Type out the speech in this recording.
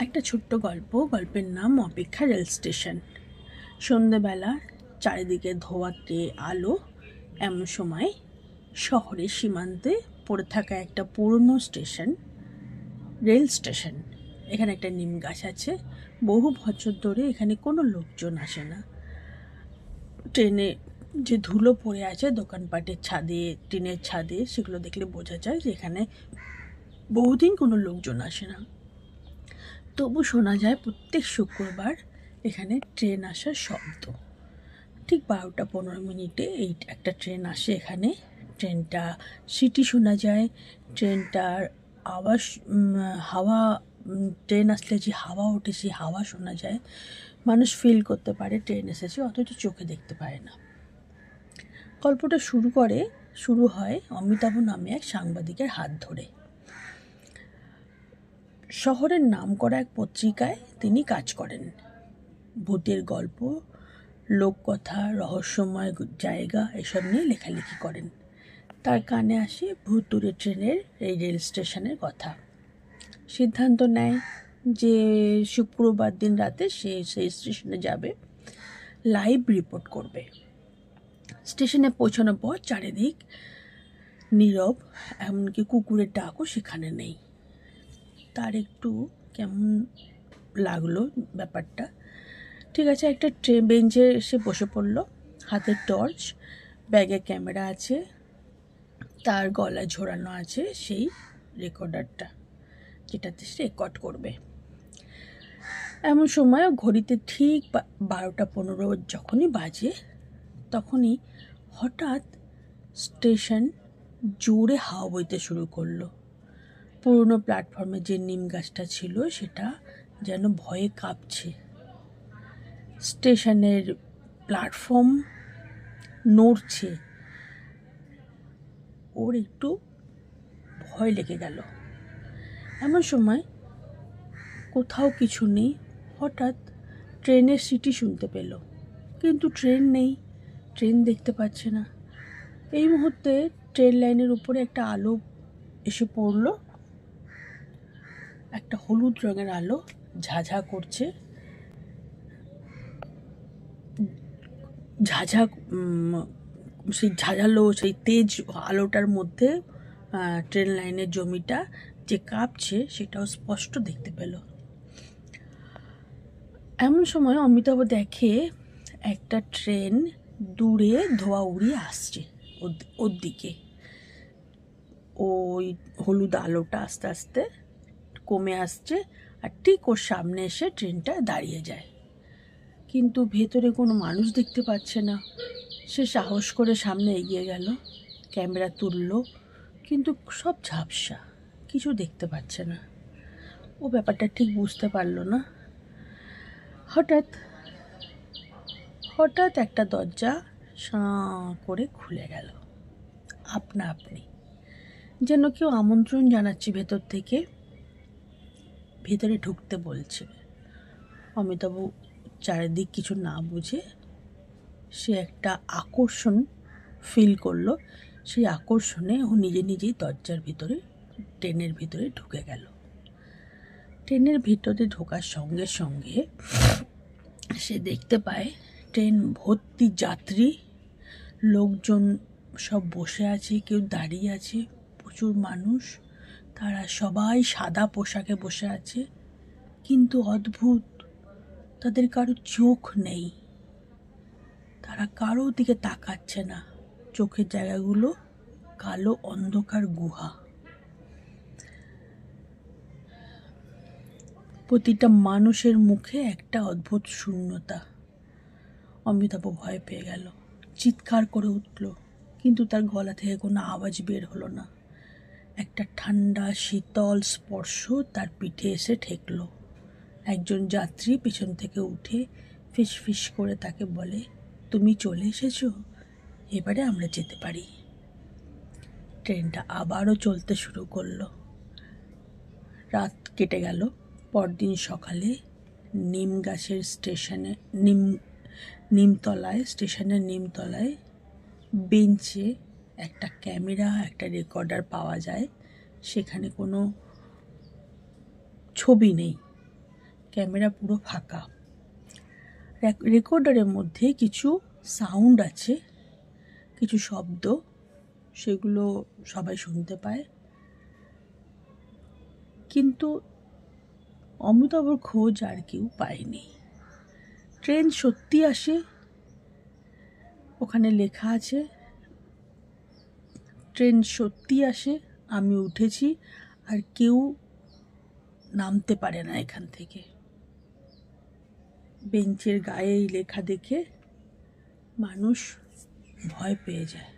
একটা ছোট্ট গল্প, গল্পের নাম অপেক্ষা রেল স্টেশন। সন্ধেবেলা চারিদিকে ধোয়াতে আলো, এমন সময় শহরের সীমান্তে পড়ে থাকা একটা পুরনো স্টেশন, রেল স্টেশন। এখানে একটা নিম গাছ আছে। বহু বছর ধরে এখানে কোনো লোকজন আসে না। ট্রেনে যে ধুলো পড়ে আছে দোকানপাটের ছাদে, টিনের ছাদে, সেগুলো দেখলে বোঝা যায় যে এখানে বহুদিন কোনো লোকজন আসে না। তবু শোনা যায় প্রত্যেক শুক্রবার এখানে ট্রেন আসার শব্দ। ঠিক বারোটা পনেরো মিনিটে এই একটা ট্রেন আসে এখানে। ট্রেনটা সিটি শোনা যায়। ট্রেনটার আওয়াজ হাওয়া ট্রেন আসলে যে হাওয়া ওঠে সেই হাওয়া শোনা যায়। মানুষ ফিল করতে পারে ট্রেন এসেছে, অথচ চোখে দেখতে পায় না। গল্পটা শুরু করে, শুরু হয় অমিতাভ নামে এক সাংবাদিকের হাত ধরে। শহরের নামকরা এক পত্রিকায় তিনি কাজ করেন। ভূতের গল্প, লোককথা, রহস্যময় জায়গা এসব নিয়ে লেখালেখি করেন। তার কানে আসে ভূতুরে ট্রেনের এই রেল স্টেশনের কথা। সিদ্ধান্ত নেয় যে শুক্রবার দিন রাতে সে সেই স্টেশনে যাবে, লাইভ রিপোর্ট করবে। স্টেশনে পৌঁছানোর পর চারিদিক নীরব, এমনকি কুকুরের ডাকও সেখানে নেই। তার একটু কেমন লাগল ব্যাপারটা। ঠিক আছে, একটা ট্রে বেঞ্চে এসে বসে পড়ল, হাতে টর্চ, ব্যাগে ক্যামেরা আছে, তার গলায় ঝোরানো আছে সেই রেকর্ডারটা যেটাতে সে রেকর্ড করবে। এমন সময় ঘড়িতে ঠিক বারোটা পনেরো যখনই বাজে, তখনই হঠাৎ স্টেশন জোরে হাওয়া বইতে শুরু করল। পুরনো প্ল্যাটফর্মে যে নিম গাছটা ছিল, সেটা যেন ভয়ে কাঁপছে। স্টেশনের প্ল্যাটফর্ম নড়ছে। ওর একটু ভয় লেগে গেল। এমন সময় কোথাও কিছু নেই, হঠাৎ ট্রেনের সিটি শুনতে পেল। কিন্তু ট্রেন নেই, ট্রেন দেখতে পাচ্ছে না। এই মুহূর্তে ট্রেন লাইনের উপরে একটা আলো এসে পড়ল। একটা হলুদ রঙের আলো ঝাঝা করছে। ঝাঝা সেই ঝাঝালো, সেই তেজ আলোটার মধ্যে ট্রেন লাইনের জমিটা যে কাঁপছে সেটাও স্পষ্ট দেখতে পেল। এমন সময় অমিতাভ দেখে একটা ট্রেন দূরে ধোয়া উড়িয়ে আসছে ওর- দিকে। ওই হলুদ আলোটা আস্তে আস্তে কমে আসছে আর ঠিক ওর সামনে এসে ট্রেনটা দাঁড়িয়ে যায়। কিন্তু ভেতরে কোনো মানুষ দেখতে পাচ্ছে না। সে সাহস করে সামনে এগিয়ে গেল, ক্যামেরা তুললো, কিন্তু সব ঝাপসা, কিছু দেখতে পাচ্ছে না। ও ব্যাপারটা ঠিক বুঝতে পারল না। হঠাৎ হঠাৎ একটা দরজা সাঁ করে খুলে গেল। আপনা আপনি, যেন কেউ আমন্ত্রণ জানাচ্ছি ভেতর থেকে। ভেতরে ঢুকতে বলছে। অমিতাভ চারিদিক কিছু না বুঝে সে একটা আকর্ষণ ফিল করল। সেই আকর্ষণে ও নিজে নিজেই দরজার ভিতরে, ট্রেনের ভিতরে ঢুকে গেল। ট্রেনের ভিতরে ঢোকার সঙ্গে সঙ্গে সে দেখতে পায়, ট্রেন ভর্তি যাত্রী, লোকজন সব বসে আছে, কেউ দাঁড়িয়ে আছে, প্রচুর মানুষ। তারা সবাই সাদা পোশাকে বসে আছে। কিন্তু অদ্ভুত, তাদের কারও চোখ নেই। তারা কারও দিকে তাকাচ্ছে না। চোখের জায়গাগুলো কালো অন্ধকার গুহা। প্রতিটা মানুষের মুখে একটা অদ্ভুত শূন্যতা। অমিতাভ ভয় পেয়ে গেল। চিৎকার করে উঠল, কিন্তু তার গলা থেকে কোনো আওয়াজ বের হলো না। একটা ঠান্ডা, শীতল স্পর্শ তার পিঠে এসে ঠেকলো। একজন যাত্রী পিছন থেকে উঠে ফিস ফিস করে তাকে বলে, তুমি চলে এসেছ? এবারে আমরা যেতে পারি। ট্রেনটা আবারও চলতে শুরু করল। রাত কেটে গেল। পরদিন সকালে নিম গাছের স্টেশনে, নিম, নিমতলায়, স্টেশনের নিমতলায় বেঞ্চে একটা ক্যামেরা, একটা রেকর্ডার পাওয়া যায়। সেখানে কোনো ছবি নেই। ক্যামেরা পুরো ফাঁকা। রেকর্ডারের মধ্যে কিছু সাউন্ড আছে, কিছু শব্দ, সেগুলো সবাই শুনতে পায়। কিন্তু অমিতাভর খোঁজ আর কেউ পায়নি। ট্রেন সত্যি আসে, ওখানে লেখা আছে ট্রেন সত্যি আসে, আমি উঠেছি আর কেউ নামতে পারে না এখান থেকে। বেঞ্চের গায়ে এই লেখা দেখে মানুষ ভয় পেয়ে যায়।